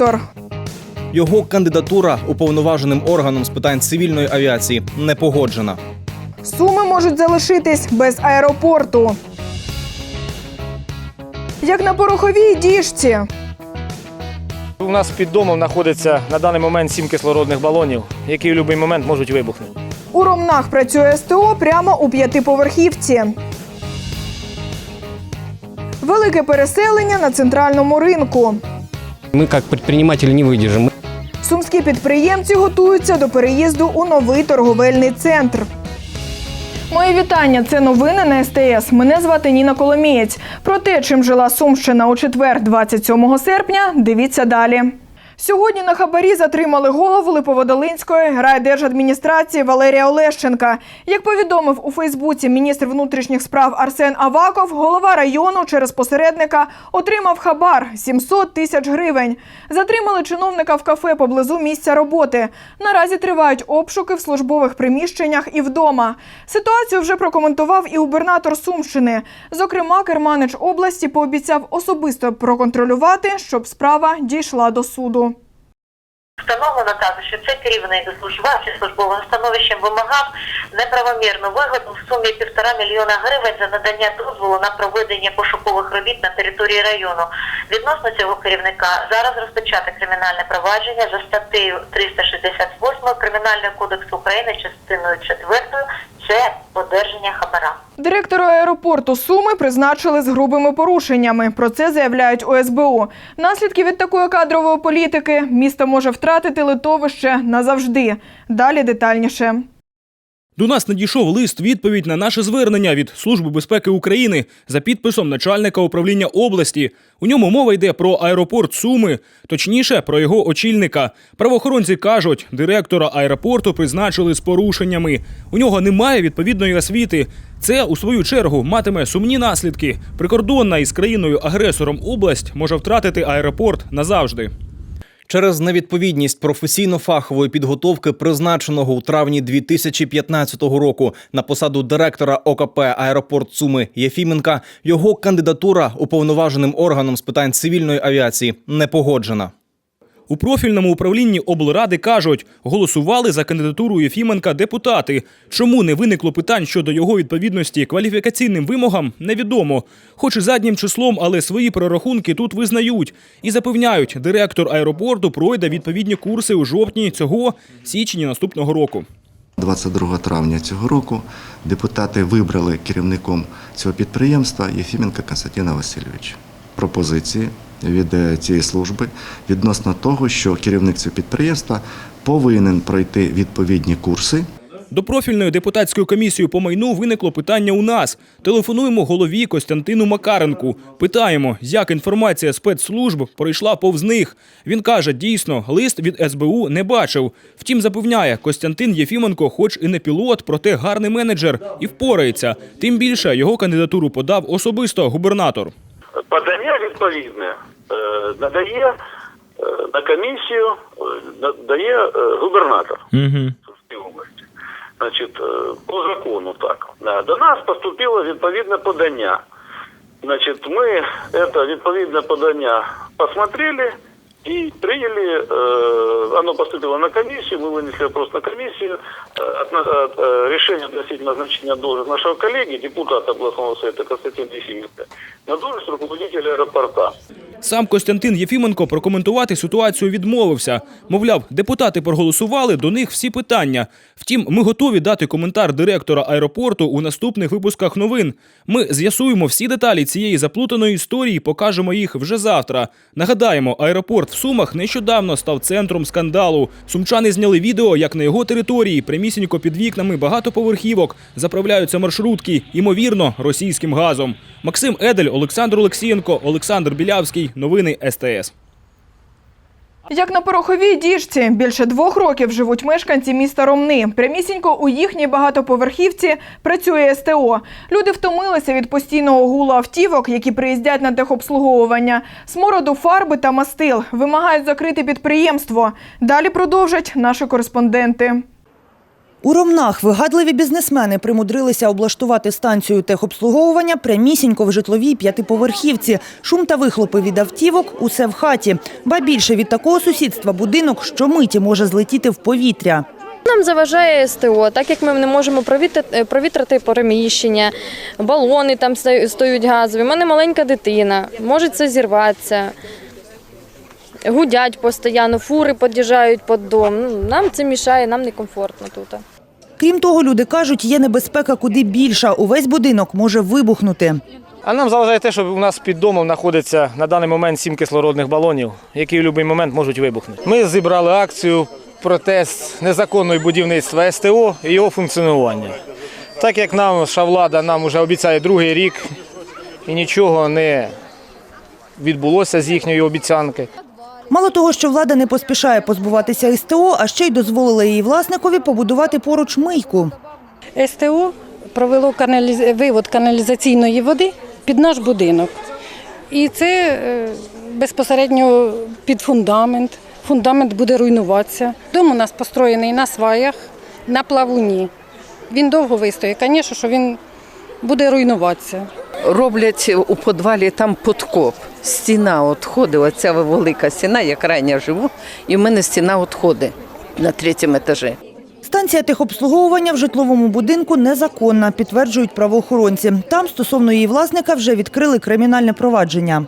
директор. Його кандидатура уповноваженим органом з питань цивільної авіації не погоджена. Суми можуть залишитись без аеропорту. Як на пороховій діжці. У нас під домом знаходиться на даний момент сім кислородних балонів, які в будь-який момент можуть вибухнути. У Ромнах працює СТО прямо у п'ятиповерхівці. Велике переселення на центральному ринку. Мы как предприниматели не выдержим. Сумські підприємці готуються до переїзду у новий торговельний центр. Мої вітання. Це новини на СТС. Мене звати Ніна Коломієць. Про те, чим жила Сумщина у четвер, 27 серпня, дивіться далі. Сьогодні на хабарі затримали голову Липоводолинської райдержадміністрації Валерія Олещенка. Як повідомив у Фейсбуці міністр внутрішніх справ Арсен Аваков, голова району через посередника отримав хабар 700 тисяч гривень. Затримали чиновника в кафе поблизу місця роботи. Наразі тривають обшуки в службових приміщеннях і вдома. Ситуацію вже прокоментував і губернатор Сумщини. Зокрема, керманич області пообіцяв особисто проконтролювати, щоб справа дійшла до суду. Встановлено також, що це керівник службовим службовим становищем вимагав неправомірну вигоду в сумі півтора мільйона гривень за надання дозволу на проведення пошукових робіт на території району. Відносно цього керівника зараз розпочати кримінальне провадження за статтею 368 Кримінального кодексу України частиною 4 це одержання хабара. Директора аеропорту Суми призначили з грубими порушеннями. Про це заявляють ОСБУ. Наслідки від такої кадрової політики місто може втратити литовище назавжди. Далі детальніше. До нас надійшов лист відповідь на наше звернення від Служби безпеки України за підписом начальника управління області. У ньому мова йде про аеропорт Суми, точніше про його очільника. Правоохоронці кажуть, директора аеропорту призначили з порушеннями. У нього немає відповідної освіти. Це у свою чергу матиме сумні наслідки. Прикордонна із країною-агресором область може втратити аеропорт назавжди. Через невідповідність професійно-фахової підготовки, призначеного у травні 2015 року на посаду директора ОКП Аеропорт Суми Єфіменка, його кандидатура уповноваженим органом з питань цивільної авіації не погоджена. У профільному управлінні облради кажуть, голосували за кандидатуру Єфіменка депутати. Чому не виникло питань щодо його відповідності кваліфікаційним вимогам, невідомо. Хоч і заднім числом, але свої прорахунки тут визнають і запевняють, директор аеропорту пройде відповідні курси у жовтні цього січні наступного року. 22 травня цього року депутати вибрали керівником цього підприємства Єфіменка Константина Васильовича. Пропозиції від е, цієї служби відносно того, що керівник цього підприємства повинен пройти відповідні курси До профільної депутатської комісії по майну виникло питання у нас. Телефонуємо голові Костянтину Макаренку. Питаємо, як інформація спецслужб пройшла повз них. Він каже, дійсно, лист від СБУ не бачив. Втім, запевняє, Костянтин Єфіменко, хоч і не пілот, проте гарний менеджер і впорається. Тим більше його кандидатуру подав особисто губернатор. Подання відповідне е, надає е, на комісію, е, надає губернатор області. Значить, по закону так. До нас поступило відповідне подання. Значить, ми це відповідне подання посмотрели и приняли, э, оно поступило на комиссию, мы вынесли вопрос на комиссию, э, отно- э, э, решение относительно назначения должности нашего коллеги, депутата областного совета Константина Ефименко, на должность руководителя аэропорта. Сам Костянтин Єфіменко прокоментувати ситуацію відмовився. Мовляв, депутати проголосували, до них всі питання. Втім, ми готові дати коментар директора аеропорту у наступних випусках новин. Ми з'ясуємо всі деталі цієї заплутаної історії, покажемо їх вже завтра. Нагадаємо, аеропорт в Сумах нещодавно став центром скандалу. Сумчани зняли відео, як на його території, примісінько під вікнами багатоповерхівок, заправляються маршрутки, ймовірно, російським газом. Максим Едель, Олександр Олексієнко, Олександр Білявський. Новини СТС. Як на пороховій діжці, більше двох років живуть мешканці міста Ромни. Прямісінько у їхній багатоповерхівці працює СТО. Люди втомилися від постійного гулу автівок, які приїздять на техобслуговування, смороду фарби та мастил. Вимагають закрити підприємство. Далі продовжать наші кореспонденти. У Ромнах вигадливі бізнесмени примудрилися облаштувати станцію техобслуговування прямісінько в житловій п'ятиповерхівці. Шум та вихлопи від автівок – усе в хаті. Ба більше від такого сусідства будинок щомиті може злетіти в повітря. Нам заважає СТО, так як ми не можемо провітрити, провітрити переміщення, балони там стоять газові. У мене маленька дитина, може це зірватися. Гудять постійно, фури під'їжджають під дом. Ну, Нам це мішає, нам некомфортно тут. Крім того, люди кажуть, є небезпека куди більша. Увесь будинок може вибухнути. А нам заважає те, що у нас під домом знаходиться на даний момент сім кислородних балонів, які в будь-який момент можуть вибухнути. Ми зібрали акцію протест незаконного будівництва СТО і його функціонування. Так як нам влада нам вже обіцяє другий рік і нічого не відбулося з їхньої обіцянки. Мало того, що влада не поспішає позбуватися СТО, а ще й дозволила її власникові побудувати поруч мийку. СТО провело каналіз... вивод каналізаційної води під наш будинок. І це е, безпосередньо під фундамент. Фундамент буде руйнуватися. Дом у нас построєний на сваях, на плавуні. Він довго вистоїть. Звісно, що він буде руйнуватися. роблять у підвалі там подкоп. Стіна відходить, оця велика стіна, я крайня живу, і в мене стіна відходить на третьому етажі. Станція техобслуговування в житловому будинку незаконна, підтверджують правоохоронці. Там стосовно її власника вже відкрили кримінальне провадження.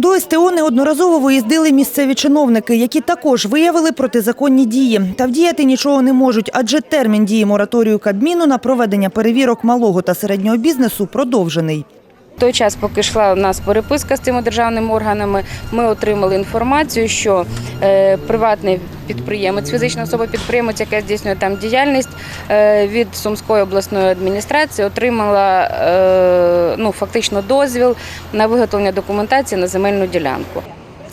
До СТО неодноразово виїздили місцеві чиновники, які також виявили протизаконні дії. Та вдіяти нічого не можуть, адже термін дії мораторію Кабміну на проведення перевірок малого та середнього бізнесу продовжений. В той час, поки йшла у нас переписка з цими державними органами, ми отримали інформацію, що е, приватний підприємець, фізична особа підприємець, яка здійснює там діяльність е, від Сумської обласної адміністрації, отримала е, ну, фактично дозвіл на виготовлення документації на земельну ділянку.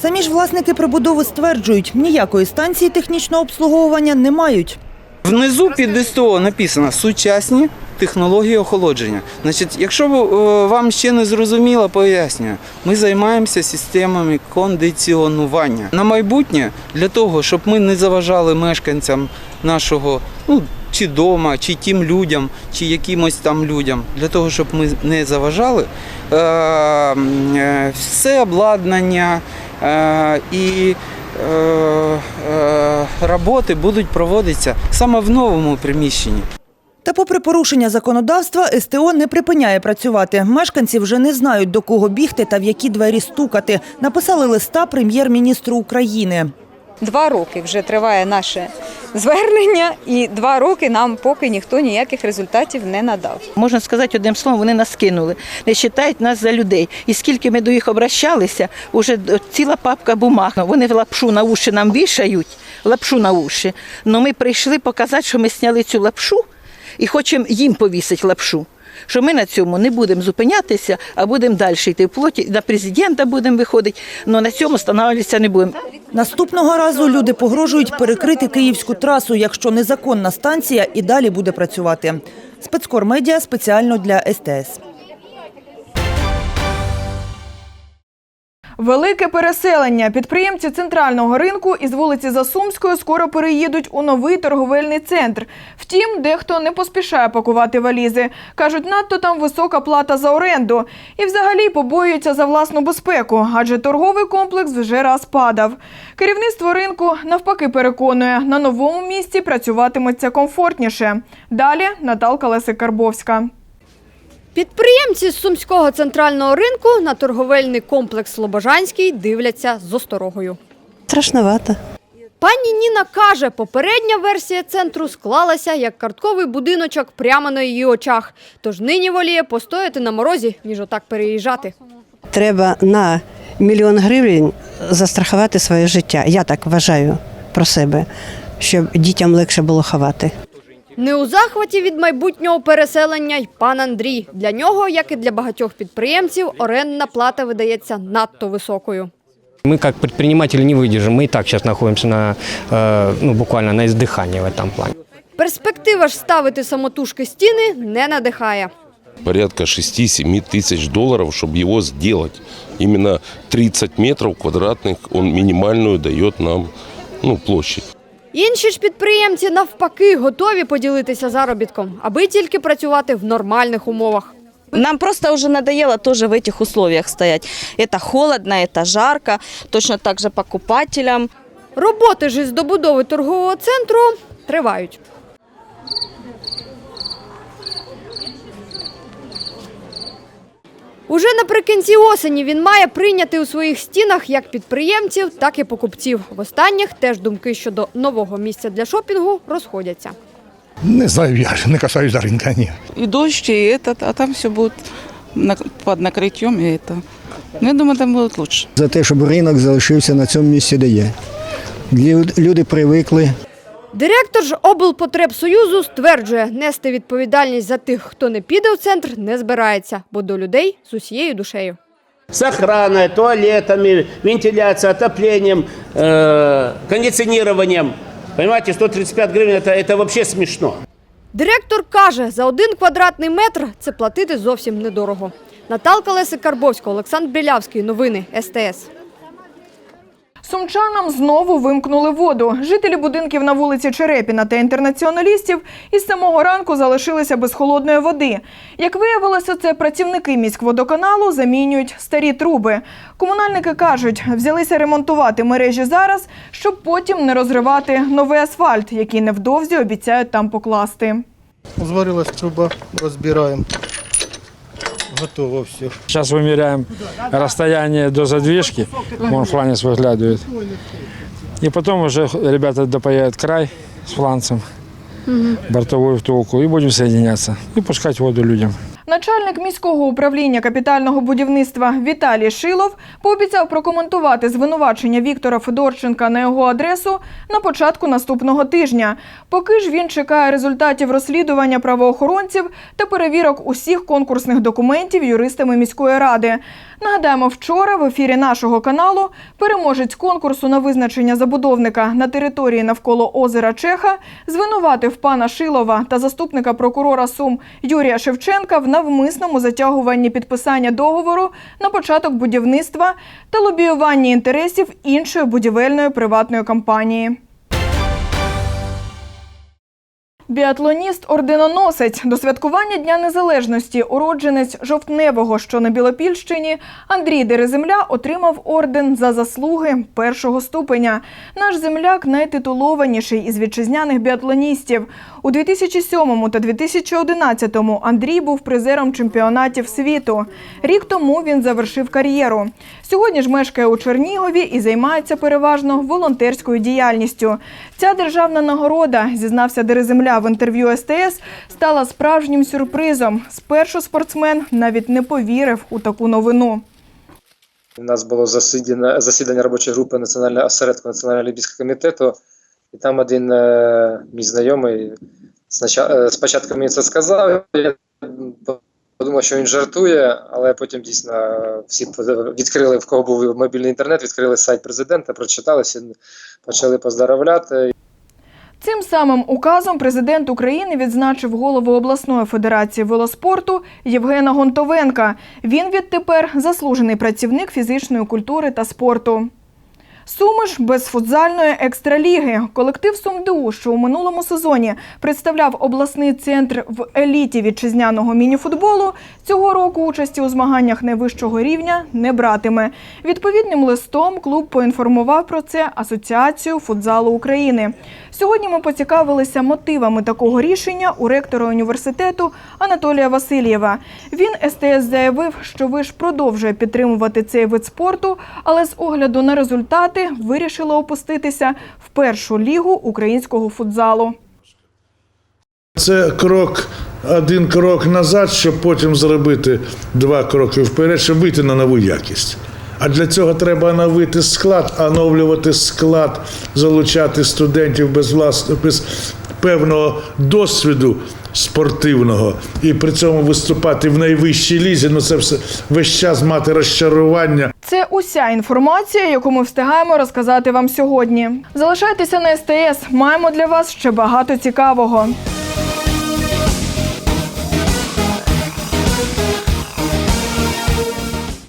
Самі ж власники прибудови стверджують, ніякої станції технічного обслуговування не мають. Внизу під СТО написано сучасні технології охолодження. Значить, якщо е, вам ще не зрозуміло, пояснюю. Ми займаємося системами кондиціонування. На майбутнє для того, щоб ми не заважали мешканцям нашого ну, чи дома, чи тим людям, чи якимось там людям, для того, щоб ми не заважали, е, е, все обладнання і роботи будуть проводитися саме в новому приміщенні. Та попри порушення законодавства, СТО не припиняє працювати. Мешканці вже не знають, до кого бігти та в які двері стукати. Написали листа прем'єр-міністру України. Два роки вже триває наше звернення, і два роки нам поки ніхто ніяких результатів не надав. Можна сказати одним словом, вони нас кинули, не вважають нас за людей. І скільки ми до їх обращалися, уже ціла папка бумаг. Вони лапшу на уші нам вішають, лапшу на уші. Но ми прийшли показати, що ми зняли цю лапшу і хочемо їм повісити лапшу. Що ми на цьому не будемо зупинятися, а будемо далі йти в плоті. На президента будемо виходити, але на цьому становитися не будемо. Наступного разу люди погрожують перекрити київську трасу, якщо незаконна станція і далі буде працювати. Спецкор медіа спеціально для СТС. Велике переселення. Підприємці центрального ринку із вулиці Засумської скоро переїдуть у новий торговельний центр. Втім, дехто не поспішає пакувати валізи. Кажуть, надто там висока плата за оренду. І взагалі побоюються за власну безпеку, адже торговий комплекс вже раз падав. Керівництво ринку навпаки переконує, на новому місці працюватиметься комфортніше. Далі Наталка Лесик-Карбовська. Підприємці з Сумського центрального ринку на торговельний комплекс Слобожанський дивляться з осторогою. Страшновато. Пані Ніна каже, попередня версія центру склалася як картковий будиночок прямо на її очах. Тож нині воліє постояти на морозі, ніж отак переїжджати. Треба на мільйон гривень застрахувати своє життя. Я так вважаю про себе, щоб дітям легше було ховати. Не у захваті від майбутнього переселення й пан Андрій. Для нього, як і для багатьох підприємців, орендна плата видається надто високою. Мы как предприниматели не выдержим. Мы и так сейчас находимся на, э, ну, буквально на издыхании в этом плане. Перспектива ж ставити самотужки стіни не надихає. порядка 6-7 тысяч долларов, чтобы его сделать. Именно 30 метров квадратных он минимальную дает нам ну, площадь. Інші ж підприємці навпаки готові поділитися заробітком, аби тільки працювати в нормальних умовах. Нам просто уже надоело тоже в этих условиях стоять. Это холодно, это жарко, точно так же покупателям. Роботи ж із добудови торгового центру тривають. Уже наприкінці осені він має прийняти у своїх стінах як підприємців, так і покупців. В останніх теж думки щодо нового місця для шопінгу розходяться. Не знаю, я не касаюсь за ринка, ні. И дождь, и этот, а там все будет на- под накрытием, и это. Ну, я думаю, там будет лучше. За те, щоб ринок залишився на цьому місці, де є. Лю- Люди привикли. Директор ж облпотребсоюзу стверджує, нести відповідальність за тих, хто не піде у центр, не збирається, бо до людей з усією душею. с охраной, туалетами, вентиляцией, отоплением, э, кондиционированием. Понимаете, 135 гривен это, это вообще смешно. Директор каже, за один квадратний метр це платити зовсім недорого. Наталка Лесик Карбовська, Олександр Білявський. Новини СТС. Сумчанам знову вимкнули воду. Жителі будинків на вулиці Черепіна та інтернаціоналістів із самого ранку залишилися без холодної води. Як виявилося, це працівники міськводоканалу замінюють старі труби. Комунальники кажуть, взялися ремонтувати мережі зараз, щоб потім не розривати новий асфальт, який невдовзі обіцяють там покласти. Зварилась труба, розбираємо. Готово все. Сейчас вымеряем расстояние до задвижки, вон фланец выглядывает. И потом уже ребята допаяют край с фланцем, бортовую втулку, и будем соединяться и пускать воду людям. Начальник міського управління капітального будівництва Віталій Шилов пообіцяв прокоментувати звинувачення Віктора Федорченка на його адресу на початку наступного тижня. Поки ж він чекає результатів розслідування правоохоронців та перевірок усіх конкурсних документів юристами міської ради. Нагадаємо, вчора в ефірі нашого каналу переможець конкурсу на визначення забудовника на території навколо озера Чеха звинуватив пана Шилова та заступника прокурора Сум Юрія Шевченка в навмисному затягуванні підписання договору на початок будівництва та лобіюванні інтересів іншої будівельної приватної компанії. Біатлоніст орденоносець до святкування Дня Незалежності, уродженець жовтневого, що на Білопільщині, Андрій Дереземля отримав орден за заслуги першого ступеня. Наш земляк найтитулованіший із вітчизняних біатлоністів. У 2007 та 2011 Андрій був призером чемпіонатів світу. Рік тому він завершив кар'єру. Сьогодні ж мешкає у Чернігові і займається переважно волонтерською діяльністю. Ця державна нагорода, зізнався Дереземля в інтерв'ю СТС, стала справжнім сюрпризом. Спершу спортсмен навіть не повірив у таку новину. У нас було засідання, засідання робочої групи Національного осередку Національного олімпійського комітету, і там один е, мій знайомий спочатку, е, мені це сказав. Я подумав, що він жартує, але потім дійсно всі відкрили, в кого був мобільний інтернет, відкрили сайт президента, прочиталися, почали поздоровляти. Цим самим указом президент України відзначив голову обласної федерації велоспорту Євгена Гонтовенка. Він відтепер заслужений працівник фізичної культури та спорту. Суми ж без футзальної екстраліги. Колектив СумДУ, що у минулому сезоні представляв обласний центр в еліті вітчизняного мініфутболу, цього року участі у змаганнях найвищого рівня не братиме. Відповідним листом клуб поінформував про це Асоціацію футзалу України. Сьогодні ми поцікавилися мотивами такого рішення у ректора університету Анатолія Васильєва. Він СТС заявив, що виш продовжує підтримувати цей вид спорту, але з огляду на результати вирішили опуститися в першу лігу українського футзалу. Це крок, один крок назад, щоб потім зробити два кроки вперед, щоб вийти на нову якість. А для цього треба оновити склад, оновлювати склад, залучати студентів без власного без певного досвіду спортивного і при цьому виступати в найвищій лізі. Ну це все весь час мати розчарування. Це уся інформація, яку ми встигаємо розказати вам сьогодні. Залишайтеся на СТС. Маємо для вас ще багато цікавого.